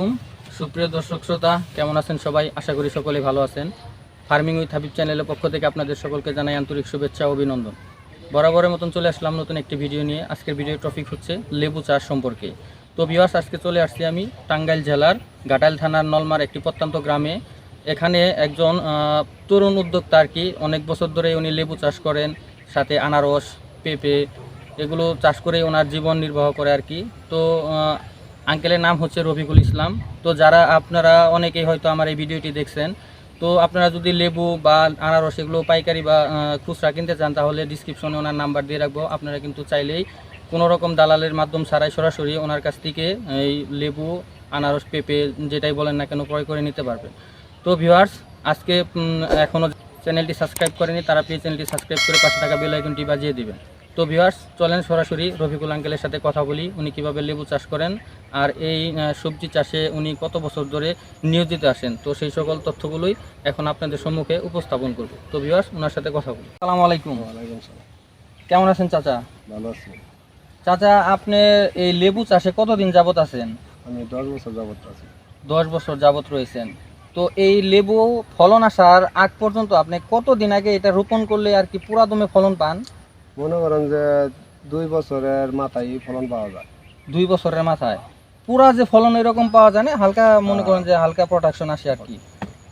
আলাইকুম। সুপ্রিয় দর্শক শ্রোতা, কেমন আছেন সবাই? আশা করি সকলে ভালো আছেন। ফার্মিং উইথ হাবিব চ্যানেলের পক্ষ থেকে আপনাদের সকলকে জানাই আন্তরিক শুভেচ্ছা ও অভিনন্দন। বরাবরের মতন চলে আসলাম নতুন একটি ভিডিও নিয়ে। আজকের ভিডিও টপিক হচ্ছে লেবু চাষ সম্পর্কে। তো বিভাস আজকে চলে আসছি আমি টাঙ্গাইল জেলার ঘাটাইল থানার নলমার একটি প্রত্যন্ত গ্রামে। এখানে একজন তরুণ উদ্যোক্তা আর কি, অনেক বছর ধরে উনি লেবু চাষ করেন, সাথে আনারস, পেঁপে, এগুলো চাষ করে ওনার জীবন নির্বাহ করে আর কি। তো আঙ্কেলের নাম হচ্ছে রফিকুল ইসলাম। তো যারা আপনারা অনেকেই হয়তো আমার এই ভিডিওটি দেখছেন, তো আপনারা যদি লেবু বা আনারস এগুলো পাইকারি বা খুচরা কিনতে চান, তাহলে ডিসক্রিপশনে ওনার নাম্বার দিয়ে রাখব। আপনারা কিন্তু চাইলেই কোনো রকম দালালের মাধ্যম ছাড়াই সরাসরি ওনার কাছ থেকে এই লেবু, আনারস, পেঁপে, যেটাই বলেন না কেন, ক্রয় করে নিতে পারবেন। তো ভিউয়ার্স আজকে এখনও চ্যানেলটি সাবস্ক্রাইব করেনি, তারা প্লিজ চ্যানেলটি সাবস্ক্রাইব করে পাশে থাকা বেল আইকনটি বাজিয়ে দিবেন। তো ভিউয়ার্স চলেন সরাসরি রফিকুল আঙ্কেলের সাথে কথা বলি উনি কীভাবে লেবু চাষ করেন আর এই সবজি চাষে উনি কত বছর ধরে নিয়োজিত আসেন তো সেই সকল তথ্যগুলোই এখন আপনাদের সম্মুখে উপস্থাপন করব। তো ভিউয়ার্স ওনার সাথে কথা বলি। আসসালামু আলাইকুম। কেমন আছেন চাচা? ভালো আছেন চাচা আপনি এই লেবু চাষে কতদিন যাবত আছেন? আমি দশ বছর যাবত আছি। দশ বছর যাবত রয়েছেন। তো এই লেবু ফলন আসার আগ পর্যন্ত আপনি কতদিন আগে এটা রোপণ করলে আর কি পুরা দমে ফলন পান? মনে করেন যে দুই বছরের মাথায় ফলন পাওয়া যায়। দুই বছরের মাথায়? পুরা যে ফলন এরকম পাওয়া যায় না হালকা মনে করেন যে হালকা প্রোডাকশন আসে আর কি।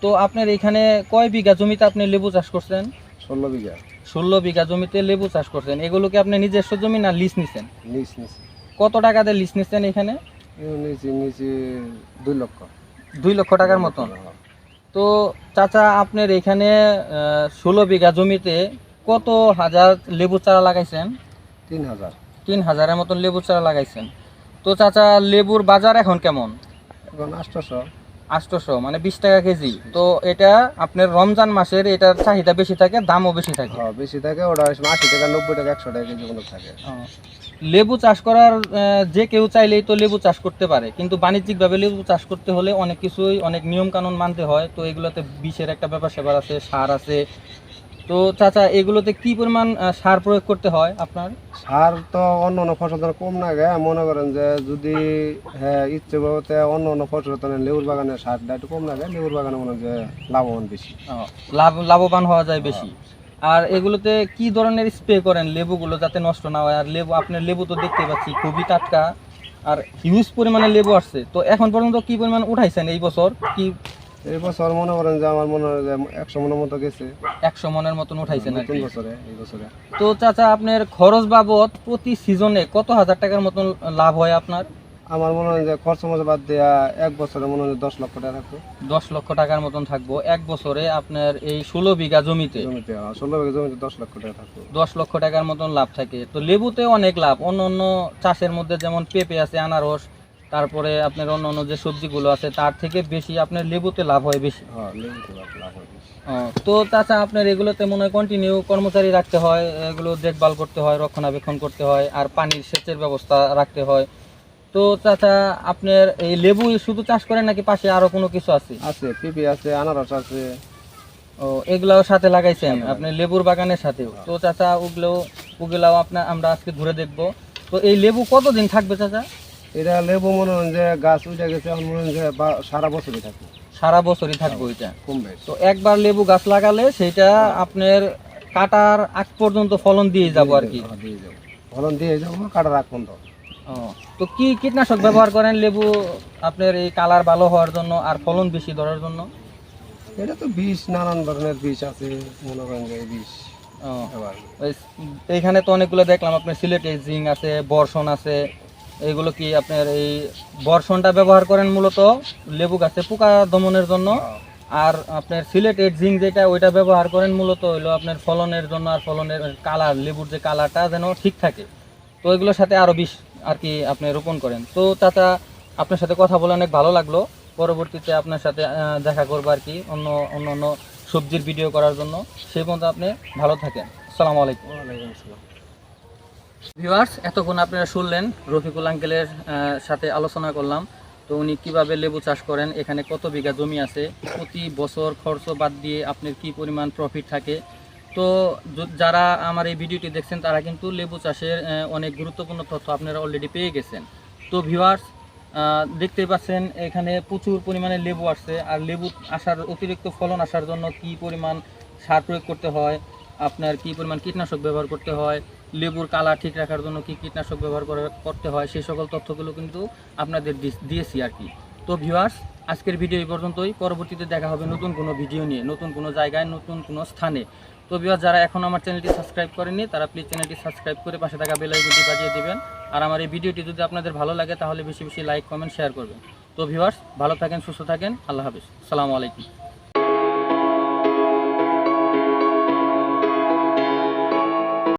তো আপনার এখানে কয় বিঘা জমিতে আপনি লেবু চাষ করছেন? ষোলো বিঘা। ষোলো বিঘা জমিতে লেবু চাষ করছেন। এগুলোকে আপনি নিজস্ব জমি না লিস নিছেন? নিচ নিচি কত টাকা দিয়ে লিজ নিছেন এখানে? নিচি নিচি দুই লক্ষ। দুই লক্ষ টাকার মতন? তো চাচা আপনার এখানে ষোলো বিঘা জমিতে কত হাজার লেবু চারা লাগাইছেন? তিন হাজার। তিন হাজারের মতন লেবু চারা লাগাইছেন। তো চাচা লেবুর বাজার এখন কেমন? এখন আটশোশো। আটশোশো মানে বিশ টাকা কেজি। তো এটা আপনার রমজান মাসের এটার চাহিদা বেশি থাকে দামও বেশি থাকে? হ্যাঁ বেশি থাকে ওটা আশি টাকা নব্বই টাকা একশো টাকা কেজি থাকে। লেবু চাষ করার যে কেউ চাইলেই তো লেবু চাষ করতে পারে। কিন্তু বাণিজ্যিকভাবে লেবু চাষ করতে হলে অনেক কিছুই অনেক নিয়ম কানুন মানতে হয়। তো এগুলোতে বিষের একটা ব্যাপার স্যাপার আছে সার আছে তো চাচা এগুলোতে কি পরিমাণ সার প্রয়োগ করতে হয় আপনার? সার তো অন্য অন্য ফসল কম লাগে মনে করেন যে যদি হ্যাঁ ইচ্ছে বলতে অন্য অন্য ফসল তো লেবুর বাগানে সারটা একটু কম লাগে লেবুর বাগানে মনে হয় যে লাভবান বেশি। লাভ লাভবান হওয়া যায় বেশি। আর এগুলোতে কি ধরনের স্প্রে করেন লেবুগুলো যাতে নষ্ট না হয়? আর লেবু আপনার লেবু তো দেখতে পাচ্ছি খুবই টাটকা। আর হিউজ পরিমাণে লেবু আসছে। তো এখন পর্যন্ত কি পরিমাণ উঠাইছেন এই বছর? কি এই বছর মনে করেন যে আমার মনে হয় যে একশো মনের মতো গেছে। একশো মনের মতন উঠাইছেন আর তিন কি বছরে এই বছরে। তো চাচা আপনার খরচ বাবদ প্রতি সিজনে কত হাজার টাকার মতন লাভ হয় আপনার? আমার মনে হয় যে খরচ মতো বাদ দেওয়া এক বছরে মনে হয় যে দশ লক্ষ টাকা থাকতো। দশ লক্ষ টাকার মতন থাকব। এক বছরে আপনার এই ষোলো বিঘা জমিতে জমিতে আহ, ষোলো বিঘা জমিতে দশ লক্ষ টাকা থাকতো। দশ লক্ষ টাকার মতন লাভ থাকে। তো লেবুতে অনেক লাভ। অন্য অন্য চাষের মধ্যে যেমন পেঁপে আছে আনারস তারপরে আপনার অন্য অন্য যে সবজিগুলো আছে তার থেকে বেশি আপনার লেবুতে লাভ হয় বেশি। হ্যাঁ হয় তো তাছাড়া আপনার এগুলোতে মনে হয় কন্টিনিউ কর্মচারী রাখতে হয় এগুলো দেখভাল করতে হয় রক্ষণাবেক্ষণ করতে হয় আর পানির সেচের ব্যবস্থা রাখতে হয়। তো চাচা আপনার এই লেবু শুধু চাষ করেন নাকি পাশে আরও কোনো কিছু আছে? আছে পেঁপে আছে আনারস আছে। ও এগুলাও সাথে লাগাইছেন? আপনি লেবুর বাগানের সাথেও? তো চাচা ওগুলো ওগুলাও আপনার আমরা আজকে ঘুরে দেখব। তো এই লেবু কতদিন থাকবে চাচা? এটা লেবু মনে হয় যে গাছ উঠে গেছে মনে হয় যে বা- সারা বছরই থাকে সারা বছরই থাকবে ওইটা কমবে তো একবার লেবু গাছ লাগালে সেটা আপনার কাটার আগ পর্যন্ত ফলন দিয়ে যাব আর কি? হ্যাঁ, দিয়ে যাব। ফলন দিয়ে যাব কাটা রাখুন তো ও, তো কি কীটনাশক ব্যবহার করেন লেবু আপনার এই কালার ভালো হওয়ার জন্য আর ফলন বেশি ধরার জন্য? এটা তো বিষ নানান ধরনের বিষ আছে মনে করেন যে এই বিষ ও, এবার ওই এইখানে তো অনেকগুলো দেখলাম আপনার সিলেটে জিং আছে বর্ষণ আছে এগুলো কি আপনার এই বর্ষণটা ব্যবহার করেন মূলত লেবু গাছে পোকা দমনের জন্য? আর আপনার সিলেটের জিং যেটা ওইটা ব্যবহার করেন মূলত হলো আপনার ফলনের জন্য আর ফলনের কালার লেবুর যে কালারটা যেন ঠিক থাকে। তো এগুলোর সাথে আরও বিষ আর কি আপনি রোপণ করেন। তো চাচা আপনার সাথে কথা বলে অনেক ভালো লাগল। পরবর্তীতে আপনার সাথে দেখা করব আর কি অন্য অন্য অন্য সবজির ভিডিও করার জন্য। সেই পর্যন্ত আপনি ভালো থাকেন। আসসালামু আলাইকুম। ওয়ালাইকুম আসসালাম। ভিউয়ার্স এতক্ষণ আপনারা শুনলেন রফিকুল আঙ্কেলের সাথে আলোচনা করলাম। তো উনি কীভাবে লেবু চাষ করেন, এখানে কত বিঘা জমি আছে, প্রতি বছর খরচ বাদ দিয়ে আপনার কি পরিমাণ প্রফিট থাকে। তো যারা আমার এই ভিডিওটি দেখছেন, তারা কিন্তু লেবু চাষের অনেক গুরুত্বপূর্ণ তথ্য আপনারা অলরেডি পেয়ে গেছেন। তো ভিউয়ার্স দেখতে পাচ্ছেন এখানে প্রচুর পরিমাণে লেবু আসছে, আর লেবু আসার, অতিরিক্ত ফলন আসার জন্য কি পরিমাণ সার প্রয়োগ করতে হয়, আপনার কি পরিমাণ কীটনাশক ব্যবহার করতে হয় লেবুর কালার ঠিক রাখার জন্য কি কীটনাশক ব্যবহার করতে হয় সেই সকল তথ্যগুলো কিন্তু আপনাদের দিয়েছি আর কি। তো ভিউয়ার্স আজকের ভিডিও এই পর্যন্তই। পরবর্তীতে দেখা হবে নতুন কোনো ভিডিও নিয়ে, নতুন কোনো জায়গায়, নতুন কোনো স্থানে। তো ভিউয়ার্স যারা এখন আমার চ্যানেলটি সাবস্ক্রাইব করেনি তারা প্লিজ চ্যানেলটি সাবস্ক্রাইব করে পাশে থাকা বেল আইকনটি বাজিয়ে দেবেন। আর আমার এই ভিডিওটি যদি আপনাদের ভালো লাগে, তাহলে বেশি বেশি লাইক কমেন্ট শেয়ার করবেন। তো ভিউয়ার্স ভালো থাকেন, সুস্থ থাকেন। আল্লাহ হাফিজ। সালামু আলাইকুম।